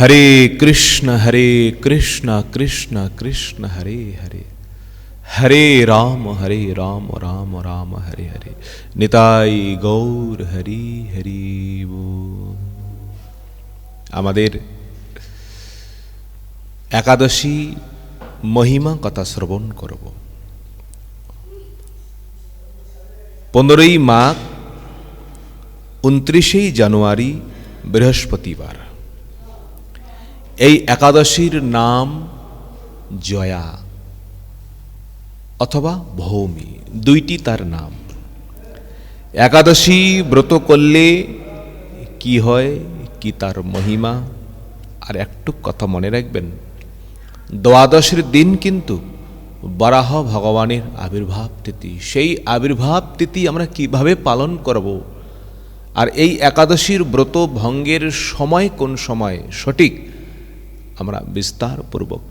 হরে কৃষ্ণ হরে কৃষ্ণ কৃষ্ণ কৃষ্ণ, হরে হরে। হরে রাম হরে রাম রাম রাম, হরে হরে। নিতাই গৌর, হরি হরি। আমাদের একাদশী মহিমা কথা শ্রবণ করব। পনেরোই মাঘ, উনত্রিশেই জানুয়ারি, বৃহস্পতিবার। এই একাদশীর নাম জয়া অথবা ভৌমি, দুইটি তার নাম। একাদশী ব্রত করলে কি হয়? কি তার মহিমা? আর একটু কথা মনে রাখবেন। দ্বাদশের দিন কিন্তু বরাহ ভগবানের আবির্ভাব তিথি। সেই আবির্ভাব তিথি আমরা কীভাবে পালন করব? আর এই একাদশীর ব্রত ভঙ্গের সময় কোন সময়? সঠিক আমরা বিস্তারপূর্বক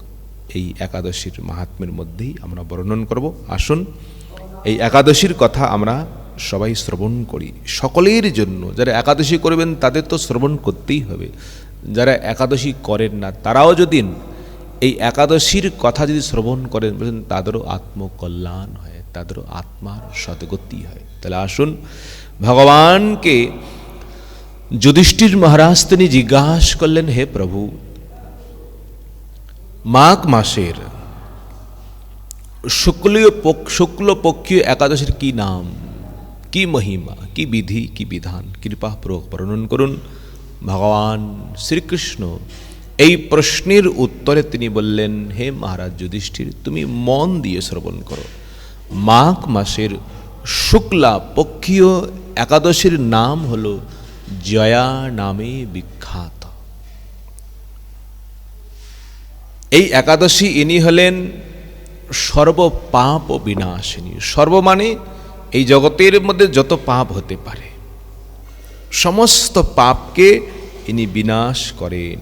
এই একাদশীর মাহাত্ম্যের মধ্যেই আমরা বর্ণন করব। আসুন, এই একাদশীর কথা আমরা সবাই শ্রবণ করি। সকলের জন্য, যারা একাদশী করবেন তাদের তো শ্রবণ করতেই হবে। যারা একাদশী করেন না, তারাও যদি এই একাদশীর কথা যদি শ্রবণ করেন বলছেন তাদেরও আত্মকল্যাণ হয়, তাদেরও আত্মার সদগতি হয়। তাহলে আসুন, ভগবানকে যুধিষ্ঠির মহারাজ তিনি জিজ্ঞাসা করলেন, হে প্রভু মাঘ মাসের শুক্লীয় পক্ষ- শুক্লপক্ষীয় একাদশীর কি নাম? কি মহিমা? কি বিধি? কি বিধান? কৃপাপূর্বক বর্ণন করুন। ভগবান শ্রীকৃষ্ণ এই প্রশ্নের উত্তরে তিনি বললেন, হে মহারাজ যুধিষ্ঠির, তুমি মন দিয়ে শ্রবণ করো। মাঘ মাসের শুক্লা পক্ষীয় একাদশীর নাম হল জয়া নামে বিখ্যাত। এই একাদশী ইনি হলেন সর্বপাপ বিনাশিনী সর্ব মানে এই জগতের মধ্যে যত পাপ হতে পারে, সমস্ত পাপকে ইনি বিনাশ করেন।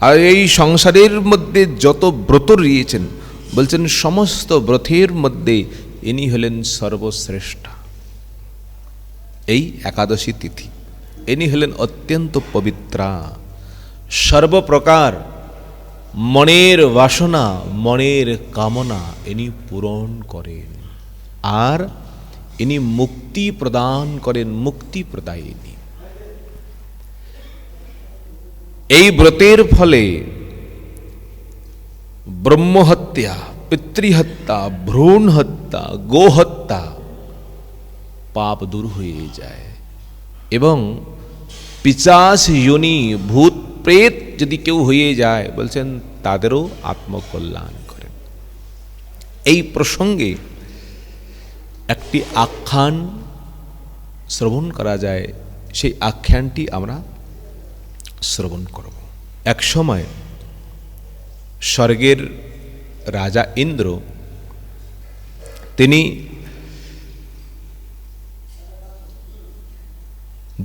আর এই সংসারের মধ্যে যত ব্রত রয়েছেন, বলছেন সমস্ত ব্রতের মধ্যে ইনি হলেন সর্বশ্রেষ্ঠা। এই একাদশী তিথি, ইনি হলেন অত্যন্ত পবিত্রা। সর্বপ্রকার মনের বাসনা, মনের কামনা ইনি পূরণ করেন। আর ইনি মুক্তি প্রদান করেন, মুক্তি প্রদায়িনী। এই ব্রতের ফলে ব্রহ্মহত্যা, পিতৃহত্যা ভ্রূণ হত্যা গোহত্যা পাপ দূর হয়ে যায়। এবং পিচাস যোনি ভূত প্রেত যদি কেউ হয়ে যায়, বলছেন তাদেরও আত্মকল্যাণ করেন। এই প্রসঙ্গে একটি আখ্যান শ্রবণ করা যায়, সেই আখ্যানটি আমরা শ্রবণ করব। এক সময় স্বর্গের রাজা ইন্দ্র, তিনি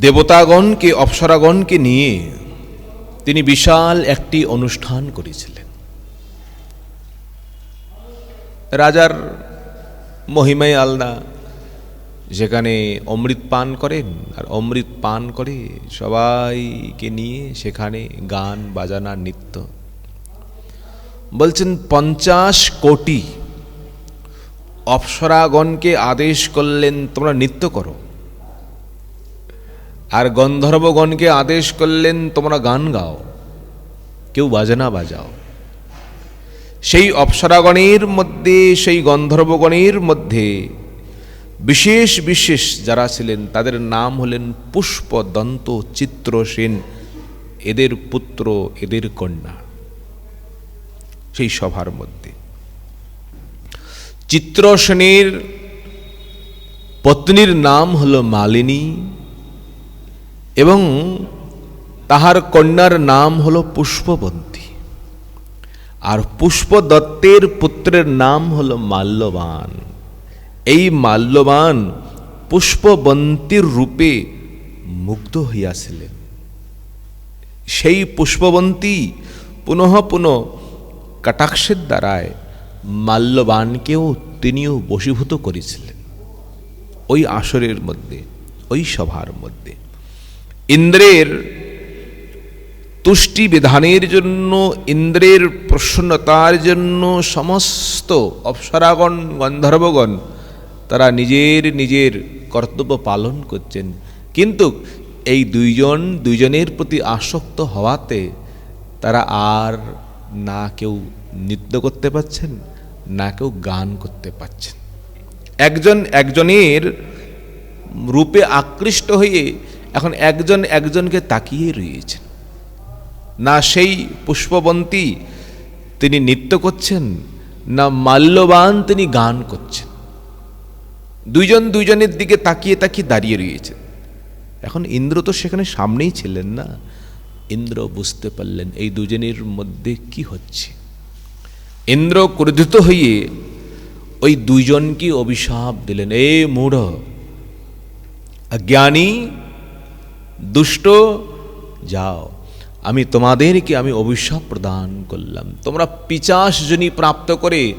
দেবতাগণকে, অপ্সরাগণকে নিয়ে তিনি বিশাল একটি অনুষ্ঠান করেছিলেন। রাজার মহিমায় আলদা যেখানে অমৃত পান করেন আর অমৃত পান করে সবাইকে নিয়ে সেখানে গান, বাজানা, নৃত্য। বলছেন, পঞ্চাশ কোটি অপ্সরাগণকে আদেশ করলেন, তোমরা নৃত্য করো। আর গন্ধর্বগণকে আদেশ করলেন, তোমরা গান গাও। কেউ বাজনা বাজাও। সেই অপ্সরাগণের মধ্যে, সেই গন্ধর্বগণের মধ্যে বিশেষ বিশেষ যারা ছিলেন, তাদের নাম হলেন পুষ্পদন্ত চিত্রসেন, এদের পুত্র, এদের কন্যা। সেই সভার মধ্যে চিত্রসেনের পত্নীর নাম হল মালিনী এবং তাহার কন্যার নাম হল পুষ্পবন্তী। আর পুষ্পদত্তের পুত্রের নাম হল মাল্যবান। এই মাল্যবান পুষ্পবন্তীর রূপে মুগ্ধ হইয়াছিলেন। সেই পুষ্পবন্তী পুনঃ পুনঃ কটাক্ষের দ্বারায় মাল্যবানকেও তিনিও বশীভূত করেছিলেন। ওই আসরের মধ্যে, ওই সভার মধ্যে। ইন্দ্রের তুষ্টি বিধানের জন্য, ইন্দ্রের প্রসন্নতার জন্য সমস্ত অপ্সরাগণ, গন্ধর্বগণ তারা নিজের নিজের কর্তব্য পালন করছেন। কিন্তু এই দুইজন, দুইজনের প্রতি আসক্ত হওয়াতে তারা আর না কেউ নৃত্য করতে পারছেন, না কেউ গান করতে পারছেন। একজন, একজনের রূপে আকৃষ্ট হয়ে এখন একজন একজনকে তাকিয়ে রয়েছেন। না সেই পুষ্পবন্তী তিনি নৃত্য করছেন, না মাল্যবান তিনি গান করছেন। দুইজন দুইজনের দিকে তাকিয়ে তাকিয়ে দাঁড়িয়ে রয়েছেন। এখন ইন্দ্র তো সেখানে সামনেই ছিলেন না। ইন্দ্র বুঝতে পারলেন এই দুজনের মধ্যে কি হচ্ছে। ইন্দ্র ক্রোধিত হয়ে ওই দুইজনকে অভিশাপ দিলেন, এ মূঢ়, অজ্ঞানী দুষ্ট, যাও। আমি তোমাদেরকে আমি অভিশাপ প্রদান করলাম। তোমরা পিচাস জনি প্রাপ্ত করে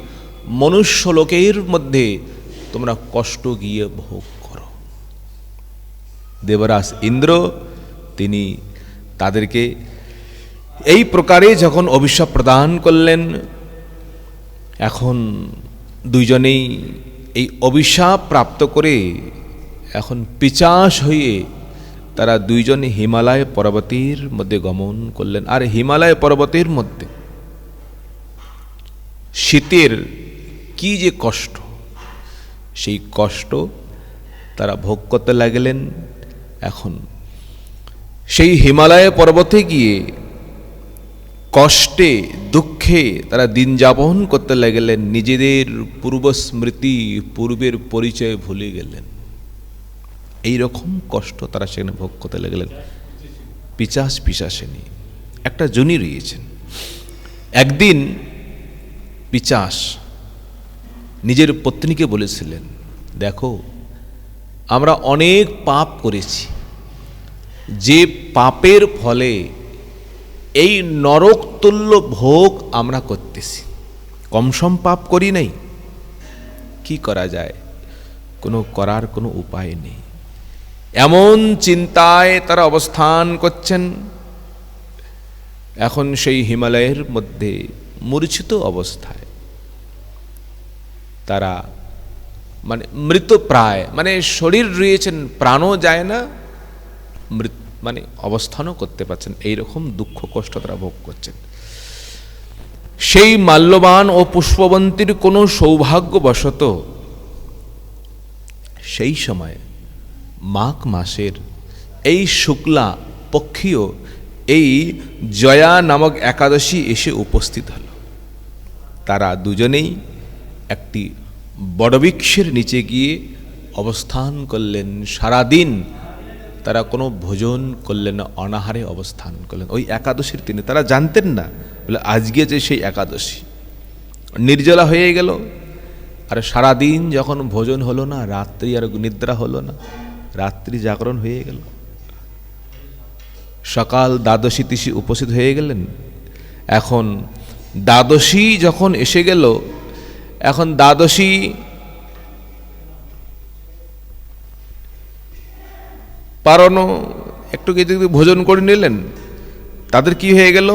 মনুষ্য লোকের মধ্যে তোমরা কষ্ট গিয়ে ভোগ করো। দেবরাজ ইন্দ্র, তিনি তাদেরকে এই প্রকারে যখন অভিশাপ প্রদান করলেন, এখন দুইজনেই এই অভিশাপ প্রাপ্ত করে এখন পিচাস হয়ে তারা দুইজনে হিমালয় পর্বতের মধ্যে গমন করলেন। আর হিমালয় পর্বতের মধ্যে শীতের কি যে কষ্ট, সেই কষ্ট তারা ভোগ করতে লাগলেন। এখন সেই হিমালয় পর্বতে গিয়ে কষ্টে, দুঃখে তারা দিন যাপন করতে লাগলেন। নিজেদের পূর্ব স্মৃতি পূর্বের পরিচয় ভুলে গেলেন। এই রকম কষ্ট তারা সেখানে ভোগ করতে লাগলেন। পিচাস পিচাসেনি একটা জনি রয়েছেন। একদিন পিচাস নিজের পত্নীকে বলেছিলেন, দেখো, আমরা অনেক পাপ করেছি। যে পাপের ফলে এই নরকতুল্য ভোগ আমরা করতেছি। কমসম পাপ করি নাই। কি করা যায়? কোনো করার কোনো উপায় নেই। এমন চিন্তায় তারা অবস্থান করছেন। এখন সেই হিমালয়ের মধ্যে মূর্ছিত অবস্থায় তারা মানে মৃত প্রায় মানে শরীর রয়েছেন, প্রাণও যায় না, মৃত মানে অবস্থানও করতে পারছেন, এইরকম দুঃখ কষ্ট তারা ভোগ করছেন। সেই মাল্যবান ও পুষ্পবন্তীর কোনো সৌভাগ্যবশত সেই সময় মাঘ মাসের এই শুক্লা পক্ষীয় এই জয়া নামক একাদশী এসে উপস্থিত হল। তারা দুজনেই একটি বড়বৃক্ষের নিচে গিয়ে অবস্থান করলেন। সারাদিন তারা কোনো ভোজন করলেন না, অনাহারে অবস্থান করলেন। ওই একাদশীর তিনি তারা জানতেন না, বলে আজকে যে সেই একাদশী। নির্জলা হয়ে গেল। আর সারাদিন যখন ভোজন হলো না, রাত্রি আর নিদ্রা হলো না। রাত্রি জাগরণ হয়ে গেল। সকাল দ্বাদশী তিশি উপস্থিত হয়ে গেলেন। এখন দ্বাদশী যখন এসে গেল, এখন দ্বাদশী পারনো একটু কিছু ভোজন করে নিলেন, তাদের কি হয়ে গেল?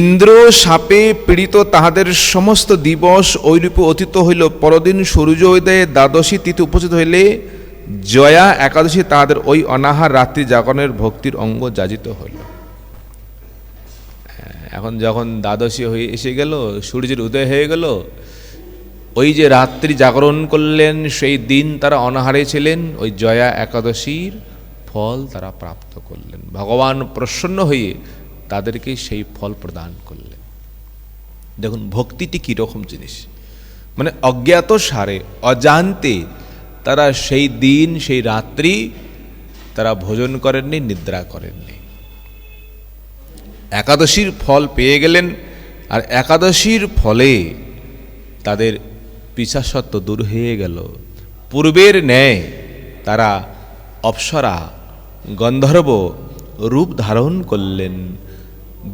ইন্দ্র সাপে পীড়িত তাহাদের সমস্ত দিবস ঐরূপে অতীত হইল। পরদিন সূর্যোদয়ে দ্বাদশী তিথি উপস্থিত হইলে জয়া একাদশী তাহাদের ওই অনাহার রাত্রি জাগরণের ভক্তির অঙ্গ যাজিত হইল। এখন যখন দ্বাদশী হয়ে এসে গেল, সূর্যের উদয় হয়ে গেল, ওই যে রাত্রি জাগরণ করলেন, সেই দিন তারা অনাহারে ছিলেন, ওই জয়া একাদশীর ফল তারা প্রাপ্ত করলেন। ভগবান প্রসন্ন হয়ে তাদেরকে সেই ফল প্রদান করলেন। দেখুন, ভক্তিটি কীরকম জিনিস? মানে অজ্ঞাত সারে, অজান্তে তারা সেই দিন, সেই রাত্রি তারা ভোজন করেননি, নিদ্রা করেননি। একাদশীর ফল পেয়ে গেলেন, আর একাদশীর ফলে তাদের পিছাসত্ব দূর হয়ে গেল। পূর্বের ন্যায় তারা অপ্সরা, গন্ধর্ব রূপ ধারণ করলেন।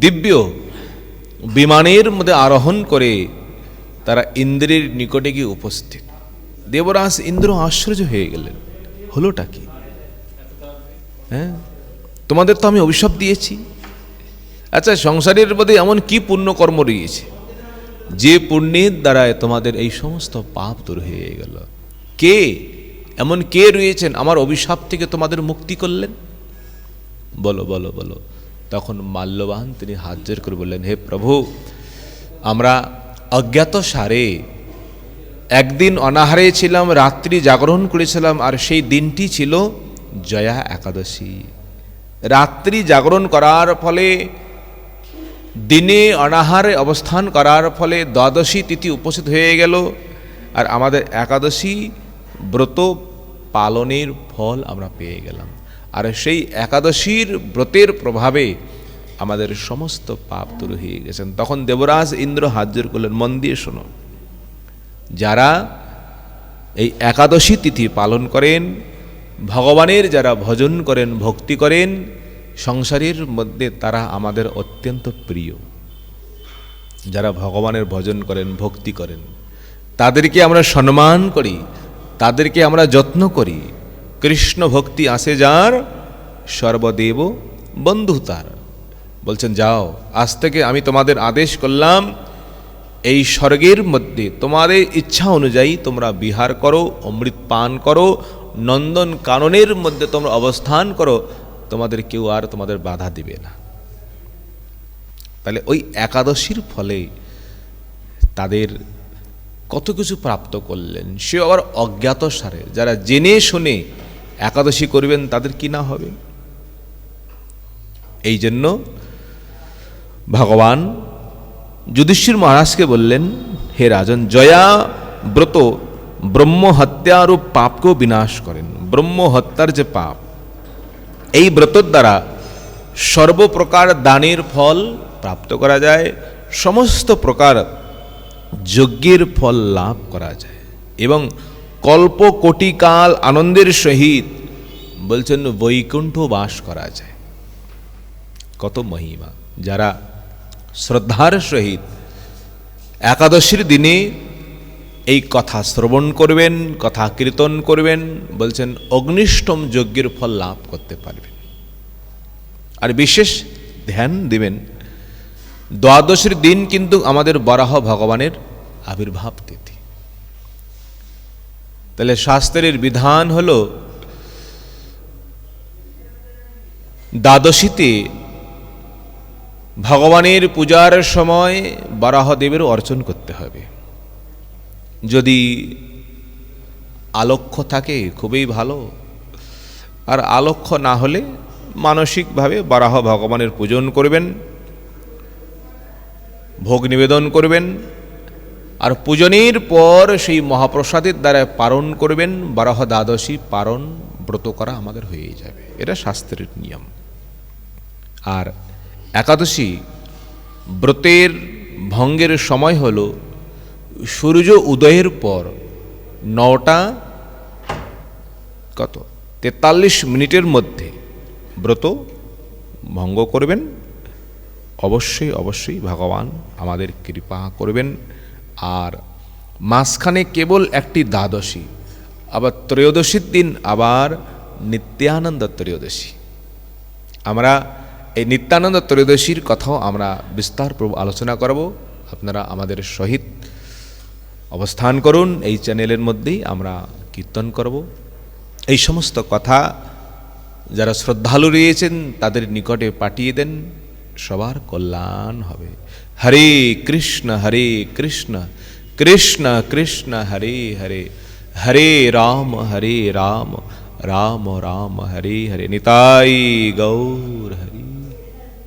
দিব্য বিমানের মধ্যে আরোহণ করে তারা ইন্দ্রের নিকটে গিয়ে উপস্থিত। দেবরাজ ইন্দ্র আশ্চর্য হয়ে গেলেন। হলোটা কি? হ্যাঁ? তোমাদের তো আমি অভিশাপ দিয়েছি। আচ্ছা সংসারের মধ্যে এমন কি পুণ্যকর্ম রয়েছে? যে পুণ্যের দ্বারায় তোমাদের এই সমস্ত পাপ দূর হয়ে গেল। কে? এমন কে রয়েছেন? আমার অভিশাপ থেকে তোমাদের মুক্তি করলেন? বলো বলো বলো। তখন মাল্যবান তিনি হাত জোর করে বললেন, হে প্রভু, আমরা অজ্ঞাত সারে, একদিন অনাহারে ছিলাম, রাত্রি জাগরণ করেছিলাম, আর সেই দিনটি ছিল জয়া একাদশী। রাত্রি জাগরণ করার ফলে, দিনে অনাহারে অবস্থান করার ফলে দ্বাদশী তিথি উপস্থিত হয়ে গেল, আর আমাদের একাদশী ব্রত পালনের ফল আমরা পেয়ে গেলাম। আর সেই একাদশীর ব্রতের প্রভাবে আমাদের সমস্ত পাপ দূর হয়ে গেছেন। তখন দেবরাজ ইন্দ্র হাজির করলেন, মন দিয়ে শোনো, যারা এই একাদশী তিথি পালন করেন, ভগবানের যারা ভজন করেন, ভক্তি করেন, সংসারের মধ্যে তারা আমাদের অত্যন্ত প্রিয়। যারা ভগবানের ভজন করেন, ভক্তি করেন, তাদেরকে আমরা সম্মান করি, তাদেরকে আমরা যত্ন করি। কৃষ্ণ ভক্তি আসে যার, সর্বদেব বন্ধু তার। বলছেন, যাও, আজ থেকে আমি তোমাদের আদেশ করলাম, এই স্বর্গের মধ্যে তোমাদের ইচ্ছা অনুযায়ী তোমরা বিহার করো, অমৃত পান করো, নন্দন কাননের মধ্যে তোমরা অবস্থান করো, তোমাদের কেউ আর তোমাদের বাধা দিবে না। তাহলে ওই একাদশীর ফলে তাদের কত কিছু প্রাপ্ত করলেন সে আবার অজ্ঞাত সারে যারা জেনে শুনে একাদশী করবেন, তাদের কি না হবে? এই জন্য ভগবান যুধিষ্ঠির মহারাজকে বললেন, হে রাজন, জয়া ব্রত ব্রহ্ম হত্যারূপ পাপকেও বিনাশ করেন। ব্রহ্ম হত্যার যে পাপ, এই ব্রতর দ্বারা সর্বপ্রকার দানের ফল প্রাপ্ত করা যায়, সমস্ত প্রকার যজ্ঞের ফল লাভ করা যায় এবং কল্প কোটিকাল আনন্দের সহিত। বলছেন, বৈকুণ্ঠ বাস করা যায়। কত মহিমা। যারা শ্রদ্ধার সহিত একাদশীর দিনে এই কথা শ্রবণ করবেন, কথা কীর্তন করবেন, বলছেন, অগ্নিষ্টম যজ্ঞের ফল লাভ করতে পারবেন। আর বিশেষ ধ্যান দিবেন, দ্বাদশীর দিন কিন্তু আমাদের বরাহ ভগবানের আবির্ভাব তিথি। তাহলে শাস্ত্রের বিধান হল, দ্বাদশীতে ভগবানের পূজার সময় বারাহদেবের অর্চন করতে হবে। যদি আলক্ষ্য থাকে, খুবই ভালো। আর আলক্ষ্য না হলে মানসিকভাবে বারাহ ভগবানের পূজন করবেন, ভোগ নিবেদন করবেন আর পূজনের পর সেই মহাপ্রসাদের দ্বারা পালন করবেন, বারহ দ্বাদশী পালন ব্রত করা আমাদের হয়ে যাবে। এটা শাস্ত্রের নিয়ম। আর একাদশী ব্রতের ভঙ্গের সময় হল সূর্য উদয়ের পর নটা কত? তেতাল্লিশ মিনিটের মধ্যে ব্রত ভঙ্গ করবেন। অবশ্যই অবশ্যই ভগবান আমাদের কৃপা করবেন। আর মাঝখানে কেবল একটি দ্বাদশী, আবার ত্রয়োদশীর দিন আবার নিত্যানন্দ ত্রয়োদশী। আমরা এই নিত্যানন্দ ত্রয়োদশীর কথাও আমরা বিস্তারপূর্বক আলোচনা করব। আপনারা আমাদের সহিত অবস্থান করুন। এই চ্যানেলের মধ্যেই আমরা কীর্তন করব। এই সমস্ত কথা যারা শ্রদ্ধালু রয়েছেন, তাদের নিকটে পাঠিয়ে দেন। সবার কল্যাণ হবে। হরে কৃষ্ণ হরে কৃষ্ণ কৃষ্ণ কৃষ্ণ, হরে হরে হরে রাম হরে রাম রাম রাম, হরে হরে, নিতাই গৌর, হরে।